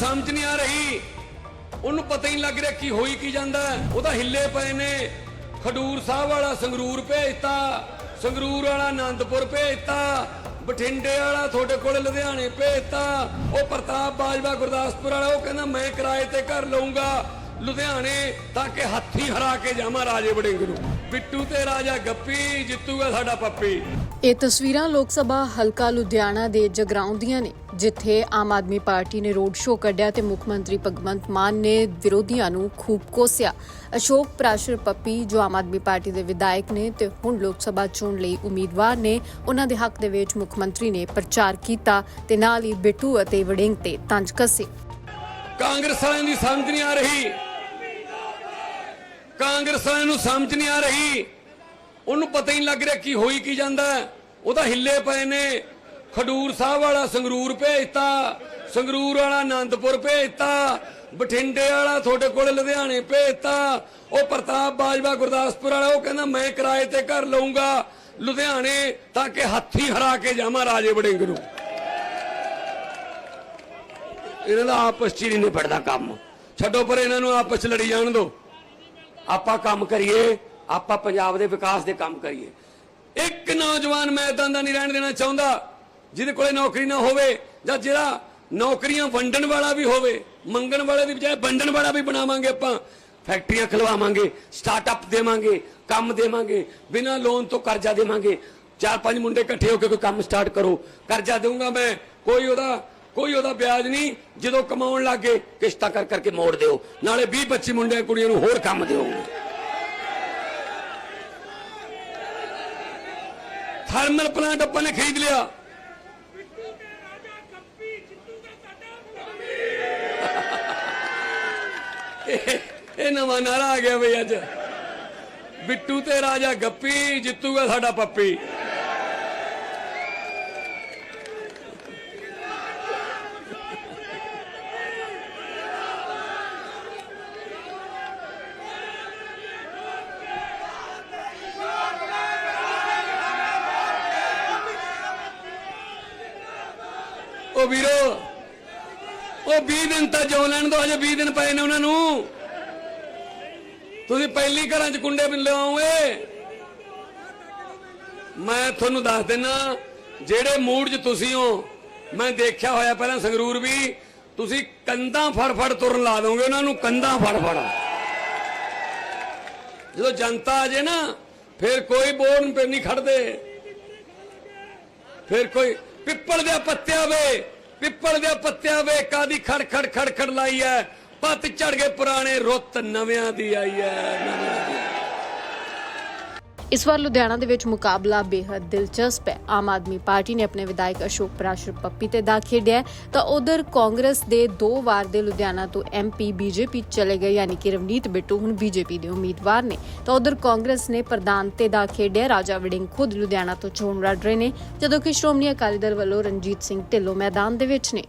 ਸਮਝ ਨਹੀਂ ਆ ਰਹੀ। ਉਹਨੂੰ ਪਤਾ ਹੀ ਨਹੀਂ ਲੱਗ ਰਿਹਾ ਕੀ ਹੋਈ, ਕੀ ਜਾਂਦਾ। ਹੈ। ਹਿੱਲੇ ਪਏ ਨੇ। ਖਡੂਰ ਸਾਹਿਬ ਵਾਲਾ ਸੰਗਰੂਰ ਭੇਜਤਾ, ਸੰਗਰੂਰ ਵਾਲਾ ਆਨੰਦਪੁਰ ਭੇਜਤਾ, ਬਠਿੰਡੇ ਵਾਲਾ ਤੁਹਾਡੇ ਕੋਲ ਲੁਧਿਆਣੇ ਭੇਜਤਾ। ਉਹ ਪ੍ਰਤਾਪ ਬਾਜਵਾ ਗੁਰਦਾਸਪੁਰ ਵਾਲਾ, ਉਹ ਕਹਿੰਦਾ, ਮੈਂ ਕਿਰਾਏ ਤੇ ਘਰ ਲਊਂਗਾ। ਲੁਧਿਆਣੇ ਤਾਂ ਕਿ ਹੱਥੀ ਹਰਾ ਕੇ ਜਾਵਾਂ ਰਾਜੇ ਵੜਿੰਗ ਨੂੰ। ਬਿੱਟੂ ਤੇ ਰਾਜਾ ਗੱਪੀ ਜਿੱਤੂਗਾ ਸਾਡਾ ਪੱਪੀ। ਇਹ ਤਸਵੀਰਾਂ ਲੋਕ ਸਭਾ ਹਲਕਾ ਲੁਧਿਆਣਾ ਦੇ ਜਗਰਾਉਂ ਦੀਆਂ ਨੇ ਜਿੱਥੇ ਆਮ ਆਦਮੀ ਪਾਰਟੀ ਨੇ ਰੋਡ ਸ਼ੋਅ ਕੱਢਿਆ ਤੇ ਮੁੱਖ ਮੰਤਰੀ ਭਗਵੰਤ ਮਾਨ ਨੇ ਵਿਰੋਧੀਆਂ ਨੂੰ ਖੂਬ ਕੋਸਿਆ। ਅਸ਼ੋਕ ਪ੍ਰਾਸ਼ਰ ਪੱਪੀ ਜੋ ਆਮ ਆਦਮੀ ਪਾਰਟੀ ਦੇ ਵਿਧਾਇਕ ਨੇ ਤੇ ਹੁਣ ਲੋਕ ਸਭਾ ਚੋਣ ਲਈ ਉਮੀਦਵਾਰ ਨੇ ਉਹਨਾਂ ਦੇ ਹੱਕ ਦੇ ਵਿੱਚ ਮੁੱਖ ਮੰਤਰੀ ਨੇ ਪ੍ਰਚਾਰ ਕੀਤਾ ਤੇ ਨਾਲ ਹੀ ਬਿੱਟੂ ਅਤੇ ਵੜਿੰਗ ਤੇ ਤੰਜ ਕੱਸੇ। ਕਾਂਗਰਸ ਵਾਲਿਆਂ ਦੀ ਸਮਝ ਨਹੀਂ ਆ ਰਹੀ। ਕਾਂਗਰਸ ਵਾਲਿਆਂ ਨੂੰ ਸਮਝ ਨਹੀਂ ਆ ਰਹੀ। ਉਹਨੂੰ ਪਤਾ ਹੀ ਨਹੀਂ ਲੱਗ ਰਿਹਾ ਕੀ ਹੋਈ, ਕੀ ਜਾਂਦਾ। ਉਹਦਾ ਹਿੱਲੇ ਪਏ ਨੇ। ਖਡੂਰ ਸਾਹਿਬ ਵਾਲਾ ਸੰਗਰੂਰ ਭੇਜਤਾ, ਸੰਗਰੂਰ ਵਾਲਾ ਆਨੰਦਪੁਰ ਭੇਜਤਾ, ਬਠਿੰਡੇ ਵਾਲਾ ਤੁਹਾਡੇ ਕੋਲ ਲੁਧਿਆਣੇ ਭੇਜਤਾ। ਉਹ ਪ੍ਰਤਾਪ ਬਾਜਵਾ ਗੁਰਦਾਸਪੁਰ ਵਾਲਾ, ਉਹ ਕਹਿੰਦਾ, ਮੈਂ ਕਿਰਾਏ ਤੇ ਘਰ ਲਊਂਗਾ ਲੁਧਿਆਣੇ ਤਾਂ ਕਿ ਹੱਥੀ ਹਰਾ ਕੇ ਜਾਵਾਂ ਰਾਜੇ ਵੜਿੰਗ ਨੂੰ। ਇਹਨਾਂ ਦਾ ਆਪਸ ਚ ਹੀ ਨਹੀਂ ਨਿਬੜਦਾ ਕੰਮ। ਛੱਡੋ ਪਰ ਇਹਨਾਂ ਨੂੰ, ਆਪਸ ਚ ਲੜੀ ਜਾਣ ਦਿਓ ਆਪਾਂ ਕੰਮ ਕਰੀਏ, ਆਪਾਂ ਪੰਜਾਬ ਦੇ ਵਿਕਾਸ ਦੇ ਕੰਮ ਕਰੀਏ। ਇੱਕ ਨੌਜਵਾਨ ਮੈਂ ਇਦਾਂ ਦਾ ਨਹੀਂ ਰਹਿਣ ਦੇਣਾ ਚਾਹੁੰਦਾ, ਜਿਹਦੇ ਕੋਲੇ ਨੌਕਰੀ ਨਾ ਹੋਵੇ ਜਾਂ ਜਿਹੜਾ ਨੌਕਰੀਆਂ ਵੰਡਣ ਵਾਲਾ ਵੀ ਹੋਵੇ, ਮੰਗਣ ਵਾਲੇ ਦੀ ਬਜਾਏ ਵੰਡਣ ਵਾਲਾ ਵੀ ਬਣਾਵਾਂਗੇ ਆਪਾਂ। ਫੈਕਟਰੀਆਂ ਖਲਵਾਵਾਂਗੇ ਸਟਾਰਟਅਪ ਦੇਵਾਂਗੇ, ਕੰਮ ਦੇਵਾਂਗੇ, ਬਿਨਾਂ ਲੋਨ ਤੋਂ ਕਰਜ਼ਾ ਦੇਵਾਂਗੇ। ਚਾਰ ਪੰਜ ਮੁੰਡੇ ਇਕੱਠੇ ਹੋ ਕੇ ਕੋਈ ਕੰਮ ਸਟਾਰਟ ਕਰੋ, ਕਰਜ਼ਾ ਦੇਵਾਂਗਾ ਮੈਂ, ਕੋਈ ਉਹਦਾ ਕੋਈ ਉਹਦਾ ਵਿਆਜ ਨਹੀਂ, ਜਦੋਂ ਕਮਾਉਣ ਲੱਗੇ ਕਿਸ਼ਤਾਂ ਕਰ ਕਰਕੇ ਮੋੜ ਦਿਓ। ਨਾਲੇ 20 25 ਮੁੰਡਿਆਂ ਕੁੜੀਆਂ ਨੂੰ ਹੋਰ ਕੰਮ ਦਿਓ। ਥਰਮਲ ਪਲਾਂਟ ਆਪਾਂ ਨੇ ਖਰੀਦ ਲਿਆ। ਇਹ ਇਹ ਨਵਾਂ ਨਾਰਾ ਆ ਗਿਆ ਬਈ ਅੱਜ। ਬਿੱਟੂ ਤੇ ਰਾਜਾ ਗੱਪੀ, ਜਿੱਤੂਗਾ ਸਾਡਾ ਪੱਪੀ। ਉਹ ਵੀਰੋ, ਉਹ 20 ਦਿਨ ਤਾਂ ਜੋ ਲੈਣ ਦੋ, ਹਜੇ 20 ਦਿਨ ਪਏ ਨੇ ਉਹਨਾਂ ਨੂੰ। ਤੁਸੀਂ ਪਹਿਲੀ ਘਰਾਂ 'ਚ ਕੁੰਡੇ ਵੀ ਲਿਆਓਗੇ ਮੈਂ ਤੁਹਾਨੂੰ ਦੱਸ ਦਿੰਨਾ, ਜਿਹੜੇ ਮੂਡ 'ਚ ਤੁਸੀਂ ਹੋ, ਮੈਂ ਦੇਖਿਆ ਹੋਇਆ ਪਹਿਲਾਂ ਸੰਗਰੂਰ ਵੀ, ਤੁਸੀਂ ਕੰਧਾਂ ਫੜ ਫੜ ਤੁਰਨ ਲਾ ਦੋਗੇ, ਉਹਨਾਂ ਨੂੰ ਕੰਧਾਂ ਫੜ ਫੜ ਜਦੋਂ ਜਨਤਾ ਆ ਜੇ ਨਾ, ਫਿਰ ਕੋਈ ਬੋਰਡ ਤੇ ਨਹੀਂ ਖੜਦੇ। ਫਿਰ ਕੋਈ ਪਿੱਪਲ ਦੇ ਪੱਤਿਆਂ ਵੇ, ਪਿੱਪਲ ਦੇ ਪੱਤਿਆਂ ਵੇ ਕਾਦੀ ਖੜ ਖੜ ਖੜ ਖੜ ਲਾਈ ਐ। ਪੱਤ ਝੜ ਗਏ ਪੁਰਾਣੇ ਰੁੱਤ ਨਵਿਆਂ ਦੀ ਆਈ ਐ। ਨਵਿਆਂ ਦੀ ਇਸ ਵਾਰ ਲੁਧਿਆਣਾ ਦੇ ਵਿੱਚ ਮੁਕਾਬਲਾ ਬੇहद ਦਿਲਚਸਪ ਹੈ। ਆਮ ਆਦਮੀ ਪਾਰਟੀ ਨੇ ਆਪਣੇ ਵਿਧਾਇਕ ਅਸ਼ੋਕ ਪ੍ਰਾਸ਼ਰ ਪੱਪੀ ਤੇ ਦਾ ਖੇਡਿਆ ਤਾਂ ਉਧਰ ਕਾਂਗਰਸ ਦੇ ਦੋ ਵਾਰ ਦੇ ਲੁਧਿਆਣਾ ਤੋਂ ਐਮਪੀ ਬੀਜੇਪੀ ਚਲੇ ਗਏ, ਯਾਨੀ ਕਿ ਰਵਨੀਤ ਬਿੱਟੂ, ਹੁਣ ਬੀਜੇਪੀ ਦੇ ਉਮੀਦਵਾਰ ਨੇ। ਤਾਂ ਉਧਰ ਕਾਂਗਰਸ ਨੇ ਪ੍ਰਧਾਨ ਤੇ ਦਾ ਖੇਡਿਆ ਰਾਜਾ ਵੜਿੰਗ ਖੁਦ ਲੁਧਿਆਣਾ ਤੋਂ ਚੋਣ ਲੜ ਰਹੇ ਨੇ, ਜਦੋਂ ਕਿ ਸ਼੍ਰੋਮਣੀ ਅਕਾਲੀ ਦਲ ਵੱਲੋਂ ਰਣਜੀਤ ਸਿੰਘ ਢਿੱਲੋਂ ਮੈਦਾਨ ਦੇ ਵਿੱਚ ਨੇ।